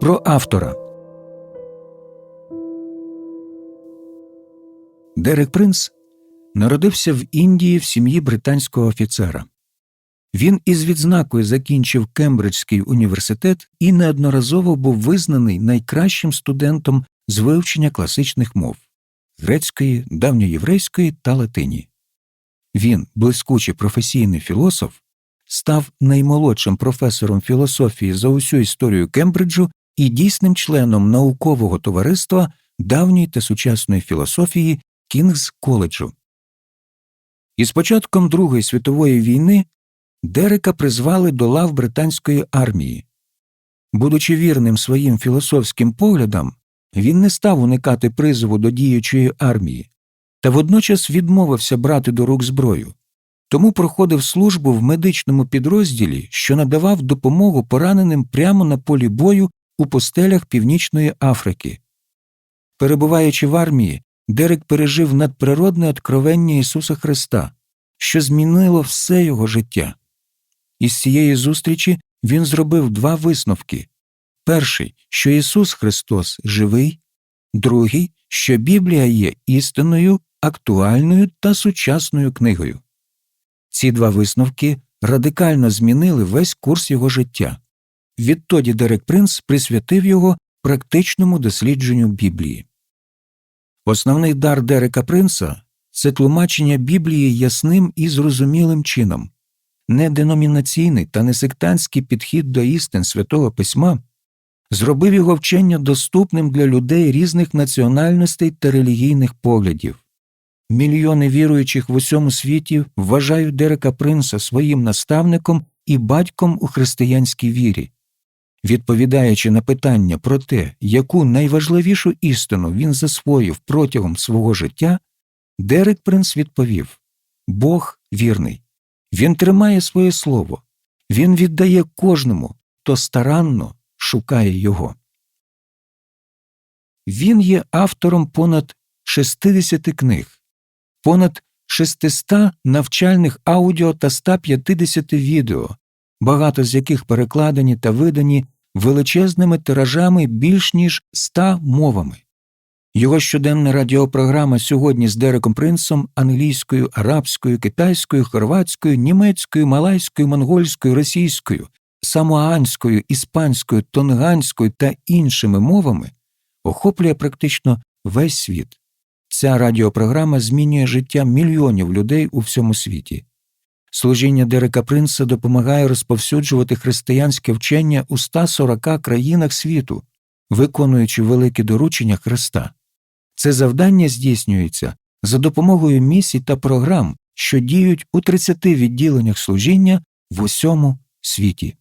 Про автора Дерек Принц народився в Індії в сім'ї британського офіцера. Він із відзнакою закінчив Кембриджський університет і неодноразово був визнаний найкращим студентом з вивчення класичних мов грецької, давньоєврейської та латині. Він, блискучий професійний філософ, став наймолодшим професором філософії за усю історію Кембриджу і дійсним членом наукового товариства давньої та сучасної філософії Кінгс коледжу. Із початком Другої світової війни Дерека призвали до лав британської армії. Будучи вірним своїм філософським поглядам, він не став уникати призову до діючої армії, та водночас відмовився брати до рук зброю, тому проходив службу в медичному підрозділі, що надавав допомогу пораненим прямо на полі бою у постелях Північної Африки. Перебуваючи в армії, Дерек пережив надприродне откровення Ісуса Христа, що змінило все його життя. Із цієї зустрічі він зробив два висновки перший, що Ісус Христос живий, другий, що Біблія є істинною, актуальною та сучасною книгою. Ці два висновки радикально змінили весь курс його життя. Відтоді Дерек Принц присвятив його практичному дослідженню Біблії. Основний дар Дерека Принца це тлумачення Біблії ясним і зрозумілим чином. Неденомінаційний та несектантський підхід до істин святого письма зробив його вчення доступним для людей різних національностей та релігійних поглядів. Мільйони віруючих в усьому світі вважають Дерека Принца своїм наставником і батьком у християнській вірі. Відповідаючи на питання про те, яку найважливішу істину він засвоїв протягом свого життя, Дерек Принц відповів Бог вірний. Він тримає своє слово, він віддає кожному, хто старанно шукає його. Він є автором понад 60 книг, понад 600 навчальних аудіо та 150 відео, багато з яких перекладені та видані величезними тиражами більш ніж 100 мовами. Його щоденна радіопрограма сьогодні з Дереком Принцем англійською, арабською, китайською, хорватською, німецькою, малайською, монгольською, російською, самоанською, іспанською, тонганською та іншими мовами охоплює практично весь світ. Ця радіопрограма змінює життя мільйонів людей у всьому світі. Служіння Дерека Принца допомагає розповсюджувати християнське вчення у 140 країнах світу, виконуючи великі доручення Христа. Це завдання здійснюється за допомогою місій та програм, що діють у 30 відділеннях служіння в усьому світі.